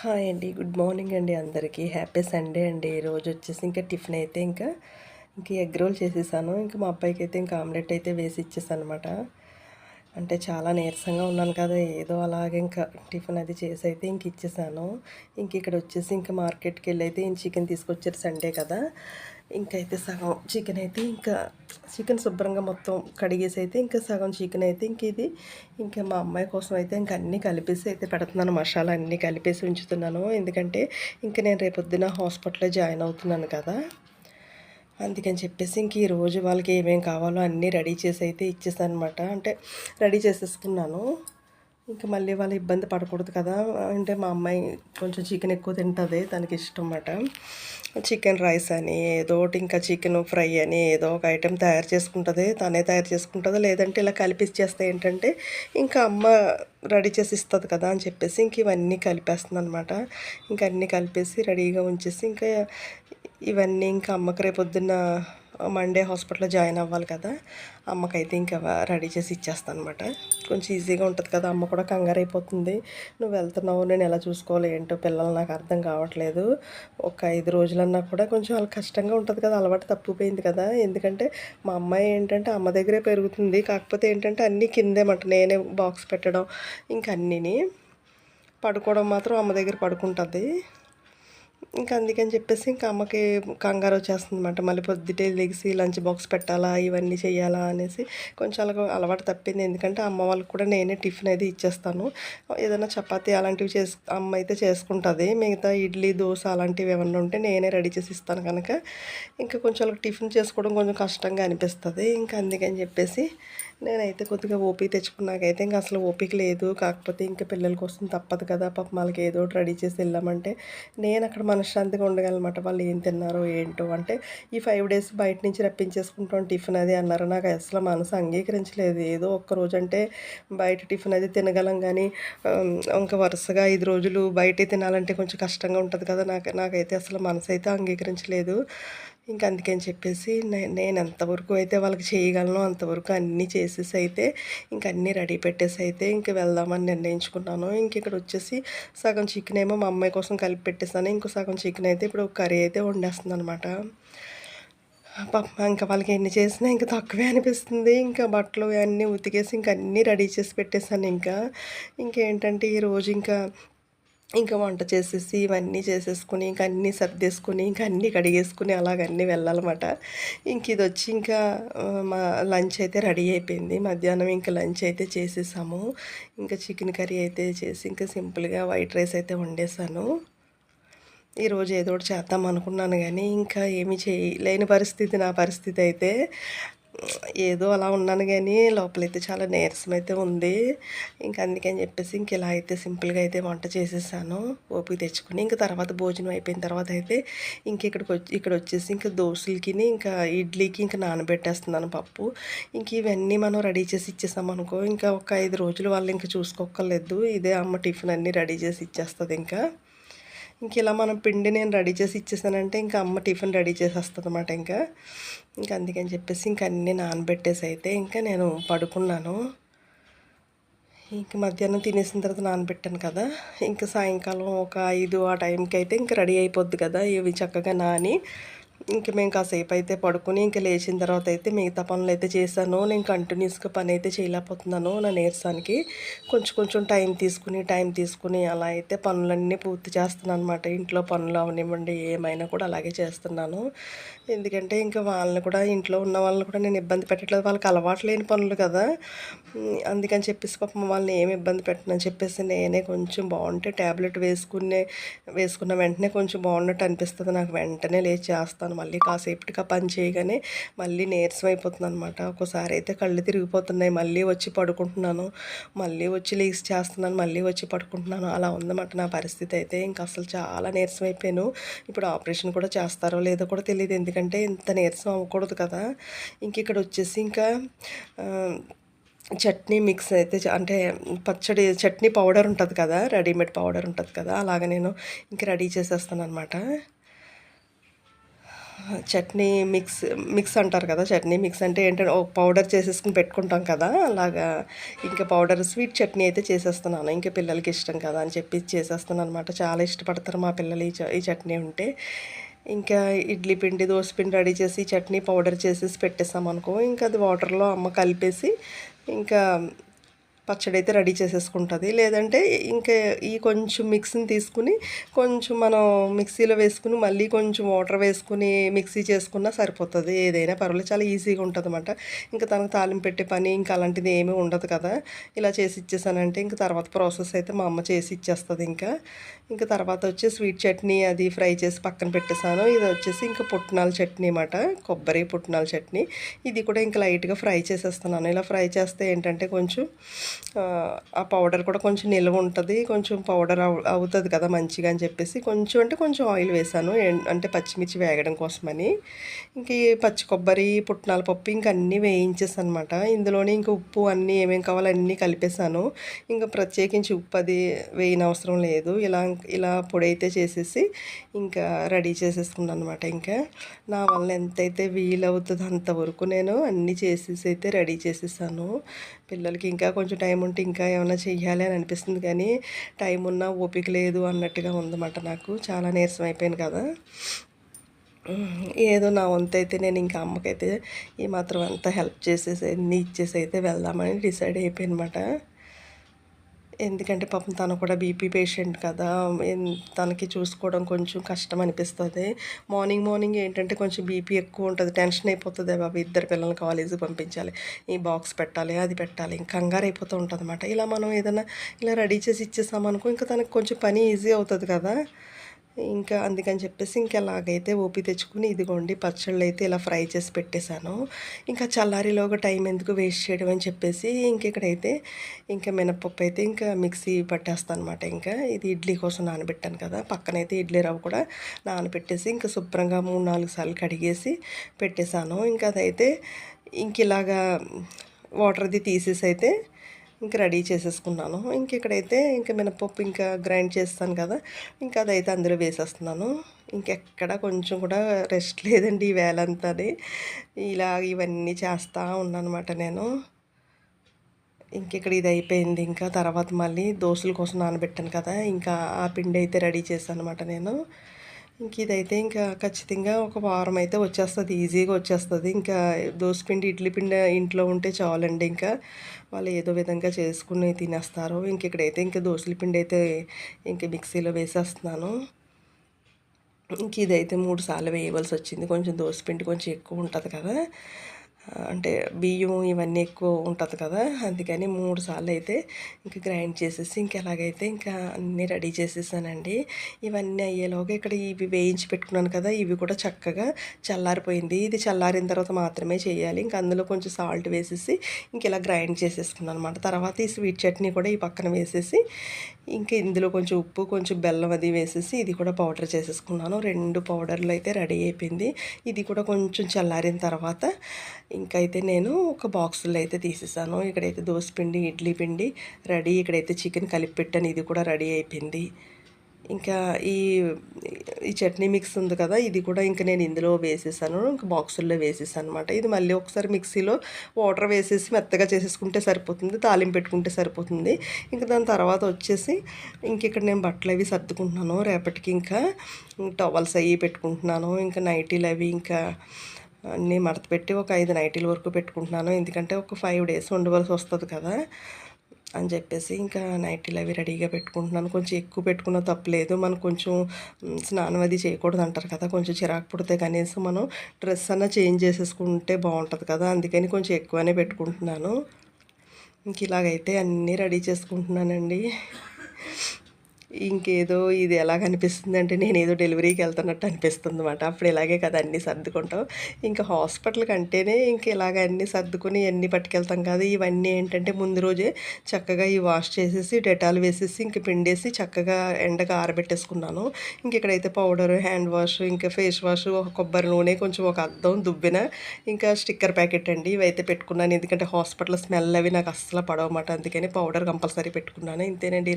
Hi అండి good morning అండి అందరికీ. హ్యాపీ సండే అండి. ఈరోజు వచ్చేసి ఇంకా టిఫిన్ అయితే ఇంకా ఇంక ఎగ్ రోల్ చేసేసాను. ఇంకా మా అబ్బాయికి అయితే ఇంకా ఆమ్లెట్ అయితే వేసి ఇచ్చేసాను అనమాట అంటే చాలా నీరసంగా ఉన్నాను కదా ఏదో అలాగే ఇంకా టిఫిన్ అది చేసి అయితే ఇంక ఇచ్చేసాను. ఇంక ఇక్కడ వచ్చేసి ఇంకా మార్కెట్కి వెళ్ళి అయితే చికెన్ తీసుకొచ్చారు సండే కదా. ఇంకైతే సగం చికెన్ అయితే ఇంకా చికెన్ శుభ్రంగా మొత్తం కడిగేసి అయితే ఇంకా సగం చికెన్ అయితే ఇంక ఇది. ఇంకా మా అమ్మాయి కోసం అయితే ఇంక అన్నీ కలిపేసి అయితే పెడుతున్నాను మసాలా అన్నీ కలిపేసి ఉంచుతున్నాను. ఎందుకంటే ఇంకా నేను రేపొద్దున హాస్పిటల్లో జాయిన్ అవుతున్నాను కదా. అందుకని చెప్పేసి ఇంక ఈరోజు వాళ్ళకి ఏమేమి కావాలో అన్నీ రెడీ చేసి అయితే ఇచ్చేసాను అనమాట అంటే రెడీ చేసేసుకున్నాను. ఇంకా మళ్ళీ వాళ్ళు ఇబ్బంది పడకూడదు కదా. అంటే మా అమ్మాయి కొంచెం చికెన్ ఎక్కువ తింటుంది తనకి ఇష్టం అన్నమాట చికెన్ రైస్ అని ఏదో ఒకటి ఇంకా చికెన్ ఫ్రై అని ఏదో ఒక ఐటెం తయారు చేసుకుంటుంది తనే తయారు చేసుకుంటుంది. లేదంటే ఇలా కలిపిచ్చేస్తే ఏంటంటే ఇంకా అమ్మ రెడీ చేసి ఇస్తుంది కదా అని చెప్పేసి ఇంక ఇవన్నీ కలిపేస్తుంది అనమాట ఇంకా అన్నీ కలిపేసి రెడీగా ఉంచేసి ఇంకా ఇవన్నీ ఇంకా అమ్మకి రేపొద్దున్న మండే హాస్పిటల్లో జాయిన్ అవ్వాలి కదా. అమ్మకైతే ఇంకా రెడీ చేసి ఇచ్చేస్తాను అనమాట కొంచెం ఈజీగా ఉంటుంది కదా అమ్మ కూడా కంగారు అయిపోతుంది నువ్వు వెళ్తున్నావు నేను ఎలా చూసుకోవాలి ఏంటో పిల్లలు నాకు అర్థం కావట్లేదు. ఒక ఐదు రోజులన్నా కూడా కొంచెం వాళ్ళకి కష్టంగా ఉంటుంది కదా అలవాటు తప్పిపోయింది కదా. ఎందుకంటే మా అమ్మాయి ఏంటంటే అమ్మ దగ్గరే పెరుగుతుంది. కాకపోతే ఏంటంటే అన్నీ కిందేమంట. నేనే బాక్స్ పెట్టడం ఇంకా అన్నీని పడుకోవడం మాత్రం అమ్మ దగ్గర పడుకుంటుంది. ఇంకా అందుకని చెప్పేసి ఇంకా అమ్మకి కంగారు వచ్చేస్తుంది అనమాట మళ్ళీ పొద్దుటే లెగిసి లంచ్ బాక్స్ పెట్టాలా ఇవన్నీ చేయాలా అనేసి కొంచెం అలా అలవాటు తప్పింది. ఎందుకంటే అమ్మ వాళ్ళకి కూడా నేనే టిఫిన్ అయితే ఇచ్చేస్తాను. ఏదైనా చపాతీ అలాంటివి చేసు అమ్మ అయితే చేసుకుంటుంది. మిగతా ఇడ్లీ దోశ అలాంటివి ఏమన్నా ఉంటే నేనే రెడీ చేసి ఇస్తాను కనుక. ఇంకా కొంచెం వాళ్ళకి టిఫిన్ చేసుకోవడం కొంచెం కష్టంగా అనిపిస్తుంది. ఇంకా అందుకని చెప్పేసి నేనైతే కొద్దిగా ఓపిక తెచ్చుకున్నాకైతే ఇంకా అసలు ఓపిక లేదు. కాకపోతే ఇంకా పిల్లల కోసం తప్పదు కదా. పాప వాళ్ళకి ఏదో ఒకటి రెడీ చేసి వెళ్ళామంటే నేను అక్కడ మనశ్శాంతిగా ఉండగలనమాట. వాళ్ళు ఏం తిన్నారో ఏంటో అంటే ఈ ఫైవ్ డేస్ బయట నుంచి రప్పించేసుకుంటాం టిఫిన్ అది అన్నారు. నాకు అసలు మనసు అంగీకరించలేదు. ఏదో ఒక్క రోజు అంటే బయట టిఫిన్ అది తినగలం కానీ ఇంకా వరుసగా ఐదు రోజులు బయట తినాలంటే కొంచెం కష్టంగా ఉంటుంది కదా. నాకు నాకైతే అసలు మనసు అయితే అంగీకరించలేదు. ఇంకా అందుకని చెప్పేసి నేను ఎంతవరకు అయితే వాళ్ళకి చేయగలను అంతవరకు అన్నీ చేసేసి అయితే ఇంక అన్నీ రెడీ పెట్టేసి అయితే ఇంక వెళ్దామని నిర్ణయించుకున్నాను. ఇంక ఇక్కడ వచ్చేసి సగం చికెన్ ఏమో మా అమ్మాయి కోసం కలిపి పెట్టేసాను ఇంకో సగం చికెన్ అయితే ఇప్పుడు కర్రీ అయితే వండేస్తుంది అనమాట ఇంకా వాళ్ళకి ఎన్ని చేసినా ఇంకా తక్కువే అనిపిస్తుంది. ఇంకా బట్టలు అన్నీ ఉతికేసి ఇంకా అన్నీ రెడీ చేసి పెట్టేశాను ఇంకా. ఇంకేంటంటే ఈరోజు ఇంకా ఇంకా వంట చేసేసి ఇవన్నీ చేసేసుకుని ఇంకా అన్నీ సర్దేసుకుని ఇంకా అన్నీ కడిగేసుకుని అలాగన్నీ వెళ్ళాలన్నమాట. ఇంక ఇది వచ్చి ఇంకా మా లంచ్ అయితే రెడీ అయిపోయింది. మధ్యాహ్నం ఇంకా లంచ్ అయితే చేసేసాము. ఇంకా చికెన్ కర్రీ అయితే చేసి ఇంకా సింపుల్గా వైట్ రైస్ అయితే వండేసాను. ఈరోజు ఏదో ఒకటి చేద్దాం అనుకున్నాను కానీ ఇంకా ఏమి చేయలేని పరిస్థితి నా పరిస్థితి అయితే. ఏదో అలా ఉన్నాను కానీ లోపలైతే చాలా నీరసం అయితే ఉంది. ఇంకా అందుకని చెప్పేసి ఇంక ఇలా అయితే సింపుల్గా అయితే వంట చేసేసాను. ఓపిక తెచ్చుకుని ఇంకా తర్వాత భోజనం అయిపోయిన తర్వాత అయితే ఇంక ఇక్కడికి వచ్చి ఇక్కడ వచ్చేసి ఇంకా దోశలకి ఇంకా ఇడ్లీకి ఇంకా నానబెట్టేస్తున్నాను పప్పు. ఇంక ఇవన్నీ మనం రెడీ చేసి ఇచ్చేసాం అనుకో ఇంకా ఒక ఐదు రోజులు వాళ్ళు ఇంకా చూసుకోక్కర్లేదు. ఇదే అమ్మ టిఫిన్ అన్నీ రెడీ చేసి ఇచ్చేస్తుంది ఇంకా. ఇంక ఇలా మనం పిండి నేను రెడీ చేసి ఇచ్చేసానంటే ఇంకా అమ్మ టిఫిన్ రెడీ చేసేస్తుంది అనమాట ఇంకా. ఇంకా అందుకని చెప్పేసి ఇంక అన్నీ నానబెట్టేసి అయితే ఇంకా నేను పడుకున్నాను. ఇంక మధ్యాహ్నం తినేసిన తర్వాత నానబెట్టాను కదా. ఇంకా సాయంకాలం ఒక ఐదు ఆ టైంకి అయితే ఇంకా రెడీ అయిపోద్ది కదా. ఇవి చక్కగా నాని ఇంక మేము కాసేపు అయితే పడుకుని ఇంకా లేచిన తర్వాత అయితే మిగతా పనులు అయితే చేశాను. నేను కంటిన్యూస్గా పని అయితే చేయలేకపోతున్నాను నా నీరసానికి. కొంచెం కొంచెం టైం తీసుకుని టైం తీసుకుని అలా అయితే పనులన్నీ పూర్తి చేస్తున్నాను అనమాట ఇంట్లో పనులు అవనివ్వండి ఏమైనా కూడా అలాగే చేస్తున్నాను. ఎందుకంటే ఇంకా వాళ్ళని కూడా ఇంట్లో ఉన్న వాళ్ళని కూడా నేను ఇబ్బంది పెట్టట్లేదు. వాళ్ళకి అలవాటు లేని పనులు కదా. అందుకని చెప్పేసి పాపం వాళ్ళని ఏమి ఇబ్బంది పెట్టనని చెప్పేసి నేనే కొంచెం బాగుంటే ట్యాబ్లెట్ వేసుకునే వేసుకున్న వెంటనే కొంచెం బాగున్నట్టు అనిపిస్తుంది. నాకు వెంటనే లేచి చేస్తాను. మళ్ళీ కాసేపటిగా పని చేయగానే మళ్ళీ నీరసం అయిపోతుంది అనమాట ఒకసారి అయితే కళ్ళు తిరిగిపోతున్నాయి. మళ్ళీ వచ్చి పడుకుంటున్నాను. మళ్ళీ వచ్చి లీక్స్ చేస్తున్నాను. మళ్ళీ వచ్చి పడుకుంటున్నాను. అలా ఉందన్నమాట నా పరిస్థితి అయితే. ఇంకా అసలు చాలా నీరసం అయిపోయాను. ఇప్పుడు ఆపరేషన్ కూడా చేస్తారో లేదో కూడా తెలియదు ఎందుకంటే ఇంత నీరసం అవ్వకూడదు కదా. ఇంక ఇక్కడ వచ్చేసి ఇంకా చట్నీ మిక్స్ అయితే అంటే పచ్చడి చట్నీ పౌడర్ ఉంటుంది కదా. రెడీమేడ్ పౌడర్ ఉంటుంది కదా. అలాగ నేను ఇంక రెడీ చేసేస్తాను అనమాట చట్నీ మిక్స్ మిక్స్ అంటారు కదా చట్నీ మిక్స్ అంటే ఏంటంటే ఒక పౌడర్ చేసేసుకుని పెట్టుకుంటాం కదా అలాగా ఇంకా పౌడర్ స్వీట్ చట్నీ అయితే చేసేస్తున్నాను. ఇంకా పిల్లలకి ఇష్టం కదా అని చెప్పి చేసేస్తున్నాను అనమాట చాలా ఇష్టపడతారు మా పిల్లలు ఈ చట్నీ ఉంటే. ఇంకా ఇడ్లీ పిండి దోశ పిండి రెడీ చేసి చట్నీ పౌడర్ చేసేసి పెట్టేసాం అనుకో ఇంకా అది వాటర్లో అమ్మ కలిపేసి ఇంకా పచ్చడి అయితే రెడీ చేసేసుకుంటుంది. లేదంటే ఇంకా ఈ కొంచెం మిక్సీని తీసుకుని కొంచెం మనం మిక్సీలో వేసుకుని మళ్ళీ కొంచెం వాటర్ వేసుకుని మిక్సీ చేసుకున్నా సరిపోతుంది. ఏదైనా పర్వాలేదు. చాలా ఈజీగా ఉంటుంది అనమాట ఇంకా తనకు తాలింపు పెట్టే పని ఇంకా అలాంటిది ఏమీ ఉండదు కదా. ఇలా చేసి ఇచ్చేసానంటే ఇంకా తర్వాత ప్రాసెస్ అయితే మా అమ్మ చేసి ఇచ్చేస్తుంది ఇంకా. ఇంకా తర్వాత వచ్చి స్వీట్ చట్నీ అది ఫ్రై చేసి పక్కన పెట్టేసాను. ఇది వచ్చేసి ఇంకా పుట్నాల చట్నీ అనమాట కొబ్బరి పుట్నాల చట్నీ. ఇది కూడా ఇంకా లైట్గా ఫ్రై చేసేస్తున్నాను. ఇలా ఫ్రై చేస్తే ఏంటంటే కొంచెం ఆ పౌడర్ కూడా కొంచెం నిల్వ ఉంటుంది కొంచెం పౌడర్ అవుతుంది కదా మంచిగా అని చెప్పేసి. కొంచెం అంటే కొంచెం ఆయిల్ వేసాను అంటే పచ్చిమిర్చి వేగడం కోసమని. ఇంక పచ్చి కొబ్బరి పుట్నాల పప్పు ఇంక అన్నీ వేయించేసాను అనమాట ఇందులోనే ఇంక ఉప్పు అన్నీ ఏమేమి కావాలో అన్నీ కలిపేసాను. ఇంకా ప్రత్యేకించి ఉప్పు అది వేయని అవసరం లేదు. ఇలా ఇలా పొడి అయితే చేసేసి ఇంకా రెడీ చేసేసుకున్నాను అనమాట ఇంకా. నా వల్ల ఎంతైతే వీలవుతుందో అంతవరకు నేను అన్నీ చేసేసి అయితే రెడీ చేసేసాను. పిల్లలకి ఇంకా కొంచెం టైం ఉంటే ఇంకా ఏమైనా చెయ్యాలి అని అనిపిస్తుంది కానీ టైం ఉన్నా ఓపిక లేదు అన్నట్టుగా ఉందన్నమాట నాకు. చాలా నీరసం అయిపోయాను కదా. ఏదో నా వంతు అయితే నేను ఇంకా అమ్మకైతే ఈ మాత్రం అంతా హెల్ప్ చేసేసి అన్నీ ఇచ్చేసి అయితే వెళ్దామని డిసైడ్ అయిపోయినమాట ఎందుకంటే పాపం తను కూడా బీపీ పేషెంట్ కదా తనకి చూసుకోవడం కొంచెం కష్టం అనిపిస్తుంది. మార్నింగ్ మార్నింగ్ ఏంటంటే కొంచెం బీపీ ఎక్కువ ఉంటుంది టెన్షన్ అయిపోతుంది. బాబు ఇద్దరు పిల్లల్ని కాలేజీకి పంపించాలి ఈ బాక్స్ పెట్టాలి అది పెట్టాలి ఇంకా కంగారు అయిపోతూ ఉంటుంది అనమాట ఇలా మనం ఏదైనా ఇలా రెడీ చేసి ఇచ్చేసామనుకో ఇంకా తనకు కొంచెం పని ఈజీ అవుతుంది కదా. ఇంకా అందుకని చెప్పేసి ఇంకా అలాగైతే ఓపి తెచ్చుకుని ఇదిగోండి పచ్చళ్ళు అయితే ఇలా ఫ్రై చేసి పెట్టేశాను. ఇంకా చల్లారిలోగా టైం ఎందుకు వేస్ట్ చేయడం అని చెప్పేసి ఇంక ఇక్కడైతే ఇంకా మినపప్పు అయితే ఇంకా మిక్సీ పట్టేస్తాను అనమాట ఇంకా ఇది ఇడ్లీ కోసం నానబెట్టాను కదా పక్కనైతే ఇడ్లీ రవ్వ కూడా నానబెట్టేసి ఇంకా శుభ్రంగా మూడు నాలుగు సార్లు కడిగేసి పెట్టేశాను. ఇంకా అదైతే ఇంక ఇలాగా వాటర్ది తీసేసి అయితే ఇంకా రెడీ చేసేసుకున్నాను. ఇంక ఇక్కడైతే ఇంకా మినపప్పు ఇంకా గ్రైండ్ చేస్తాను కదా ఇంకా అదైతే అందులో వేసేస్తున్నాను. ఇంకెక్కడ కొంచెం కూడా రెస్ట్ లేదండి ఈ వేలంతాని ఇలా ఇవన్నీ చేస్తూ ఉన్నానమాట నేను. ఇంక ఇక్కడ ఇది అయిపోయింది. ఇంకా తర్వాత మళ్ళీ దోశల కోసం నానబెట్టాను కదా ఇంకా ఆ పిండి అయితే రెడీ చేశాను అనమాట నేను. ఇంక ఇదైతే ఇంకా ఖచ్చితంగా ఒక వారం అయితే వచ్చేస్తుంది ఈజీగా వచ్చేస్తుంది. ఇంకా పిండి ఇడ్లీ పిండి ఇంట్లో ఉంటే చాలండి ఇంకా. వాళ్ళు ఏదో విధంగా చేసుకుని తినేస్తారు. ఇంక ఇక్కడైతే ఇంకా దోశల పిండి అయితే ఇంక మిక్సీలో వేసేస్తున్నాను. ఇంక ఇదైతే మూడు సార్లు వేయవలసి వచ్చింది. కొంచెం పిండి కొంచెం ఎక్కువ ఉంటుంది కదా. అంటే బియ్యం ఇవన్నీ ఎక్కువ ఉంటుంది కదా అందుకని మూడు సార్లు అయితే ఇంకా గ్రైండ్ చేసేసి ఇంక ఎలాగైతే ఇంకా అన్నీ రెడీ చేసేసానండి. ఇవన్నీ అయ్యేలోగా ఇక్కడ ఇవి వేయించి పెట్టుకున్నాను కదా ఇవి కూడా చక్కగా చల్లారిపోయింది. ఇది చల్లారిన తర్వాత మాత్రమే చేయాలి. ఇంకా అందులో కొంచెం సాల్ట్ వేసేసి ఇంక ఇలా గ్రైండ్ చేసేసుకున్నాను అనమాట తర్వాత ఈ స్వీట్ చట్నీ కూడా ఈ పక్కన వేసేసి ఇంకా ఇందులో కొంచెం ఉప్పు కొంచెం బెల్లం అది వేసేసి ఇది కూడా పౌడర్ చేసేసుకున్నాను. రెండు పౌడర్లు అయితే రెడీ అయిపోయింది. ఇది కూడా కొంచెం చల్లారిన తర్వాత ఇంకైతే అయితే నేను ఒక బాక్సుల్లో అయితే తీసేసాను. ఇక్కడైతే పిండి ఇడ్లీ పిండి రెడీ. ఇక్కడైతే చికెన్ కలిపి పెట్టాను. ఇది కూడా రెడీ అయిపోయింది. ఇంకా ఈ ఈ చట్నీ మిక్స్ ఉంది కదా ఇది కూడా ఇంకా నేను ఇందులో వేసేసాను. ఇంకా బాక్సుల్లో వేసేసాను అనమాట ఇది మళ్ళీ ఒకసారి మిక్సీలో వాటర్ వేసేసి మెత్తగా చేసేసుకుంటే సరిపోతుంది. తాలింపు పెట్టుకుంటే సరిపోతుంది. ఇంకా దాని తర్వాత వచ్చేసి ఇంక ఇక్కడ నేను బట్టలు అవి సర్దుకుంటున్నాను. రేపటికి ఇంకా టవల్స్ అవి పెట్టుకుంటున్నాను. ఇంకా నైటీలు అవి ఇంకా అన్నీ మడత పెట్టి ఒక ఐదు నైటీల వరకు పెట్టుకుంటున్నాను. ఎందుకంటే ఒక ఫైవ్ డేస్ ఉండవలసి వస్తుంది కదా అని చెప్పేసి ఇంకా నైటీలు అవి రెడీగా పెట్టుకుంటున్నాను. కొంచెం ఎక్కువ పెట్టుకున్న తప్పలేదు మనం కొంచెం స్నానం అది చేయకూడదు అంటారు కదా. కొంచెం చిరాకు పుడితే కనీసం మనం డ్రెస్ అన్న చేంజ్ చేసేసుకుంటే బాగుంటుంది కదా. అందుకని కొంచెం ఎక్కువనే పెట్టుకుంటున్నాను. ఇంక ఇలాగైతే అన్నీ రెడీ చేసుకుంటున్నానండి. ఇంకేదో ఇది ఎలా కనిపిస్తుంది అంటే నేను ఏదో డెలివరీకి వెళ్తున్నట్టు అనిపిస్తుంది అనమాట అప్పుడు ఇలాగే కదా అన్నీ సర్దుకుంటాం. ఇంకా హాస్పిటల్కి అంటేనే ఇంక ఇలాగ అన్నీ సర్దుకుని అన్నీ పట్టుకెళ్తాం కదా ఇవన్నీ ఏంటంటే ముందు రోజే చక్కగా ఈ వాష్ చేసేసి డెటాల్ వేసేసి ఇంక పిండేసి చక్కగా ఎండగా ఆరబెట్టేసుకున్నాను. ఇంక ఇక్కడైతే పౌడర్ హ్యాండ్ వాష్ ఇంకా ఫేస్ వాష్ ఒక కొబ్బరి నూనె కొంచెం ఒక అద్దం దుబ్బిన ఇంకా స్టిక్కర్ ప్యాకెట్ అండి. ఇవైతే పెట్టుకున్నాను. ఎందుకంటే హాస్పిటల్ స్మెల్ అవి నాకు అస్సలు పడవమాట. అందుకని పౌడర్ కంపల్సరీ పెట్టుకున్నాను. ఇంతేనండి